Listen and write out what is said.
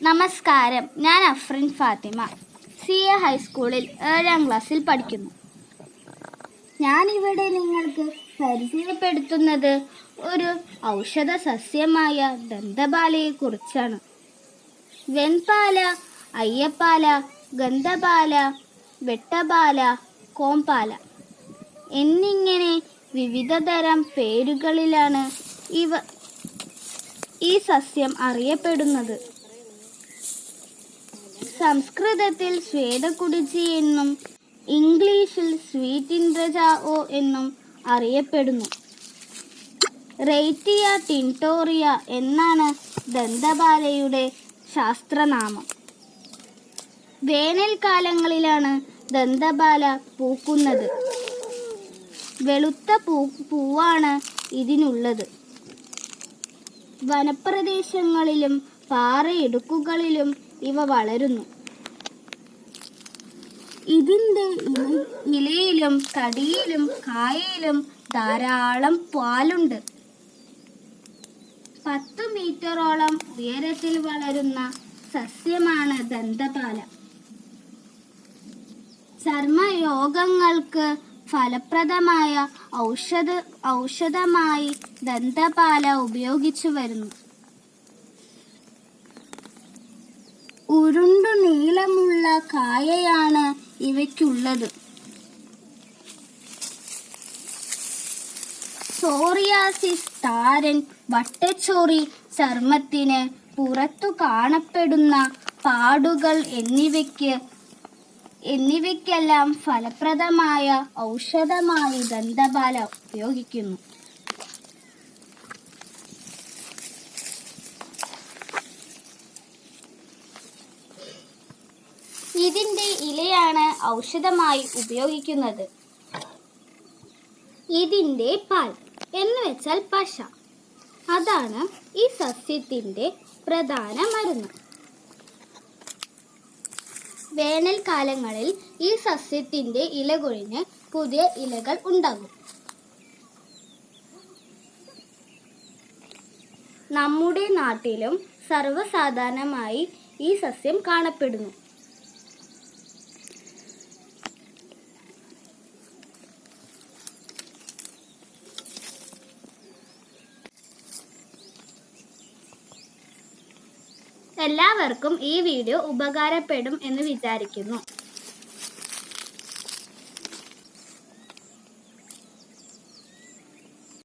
നമസ്കാരം. ഞാൻ Afrin Fathima. C A ഹൈസ്കൂളിൽ ഏഴാം ക്ലാസ്സിൽ പഠിക്കുന്നു. ഞാനിവിടെ നിങ്ങൾക്ക് പരിചയപ്പെടുത്തുന്നത് ഒരു ഔഷധ സസ്യമായ ദന്തപാലയെക്കുറിച്ചാണ് വെൺപാല അയ്യപ്പാല ഗന്ധപാല വെട്ടപാല കോംപാല എന്നിങ്ങനെ വിവിധ തരം പേരുകളിലാണ് ഇവ ഈ സസ്യം അറിയപ്പെടുന്നത്. സംസ്കൃതത്തിൽ ശ്വേതകുടിച്ചി എന്നും ഇംഗ്ലീഷിൽ സ്വീറ്റ് ഇൻഡ്രജാവോ എന്നും അറിയപ്പെടുന്നു. റേറ്റിയ ടിന്റോറിയ എന്നാണ് ദന്തപാലയുടെ ശാസ്ത്രനാമം. വേനൽക്കാലങ്ങളിലാണ് ദന്തപാല പൂക്കുന്നത്. വെളുത്ത പൂ പൂവാണ് ഇതിനുള്ളത്. വനപ്രദേശങ്ങളിലും പാറയിടുക്കുകളിലും ഇവ വളരുന്നു. ഇതിന്റെ ഇലയിലും തടിയിലും കായയിലും ധാരാളം പാലുണ്ട്. പത്ത് മീറ്ററോളം ഉയരത്തിൽ വളരുന്ന സസ്യമാണ് ദന്തപാല. ചർമ്മയോഗങ്ങൾക്ക് ഫലപ്രദമായ ഔഷധ ഔഷധമായി ദന്തപാല ഉപയോഗിച്ചു വരുന്നു. ഉരുണ്ടു നീളമുള്ള കായയാണ് ഇവയ്ക്കുള്ളത്. സോറിയാസിസ് താരൻ വട്ടച്ചോറി ചർമ്മത്തിന് പുറത്തു കാണപ്പെടുന്ന പാടുകൾ എന്നിവയ്ക്ക് എന്നിവയ്ക്കെല്ലാം ഫലപ്രദമായ ഔഷധമായി ദന്തപാല ഉപയോഗിക്കുന്നു. ഇതിന്റെ ഇലയാണ് ഔഷധമായി ഉപയോഗിക്കുന്നത്. ഇതിന്റെ പാൽ എന്ന് വെച്ചാൽ പശ. അതാണ് ഈ സസ്യത്തിന്റെ പ്രധാന മരുന്ന്. വേനൽക്കാലങ്ങളിൽ ഈ സസ്യത്തിന്റെ ഇല കൊഴിഞ്ഞ് പുതിയ ഇലകൾ ഉണ്ടാകും. നമ്മുടെ നാട്ടിലും സർവസാധാരണമായി ഈ സസ്യം കാണപ്പെടുന്നു. എല്ലാവർക്കും ഈ വീഡിയോ ഉപകാരപ്പെടും എന്ന് വിചാരിക്കുന്നു.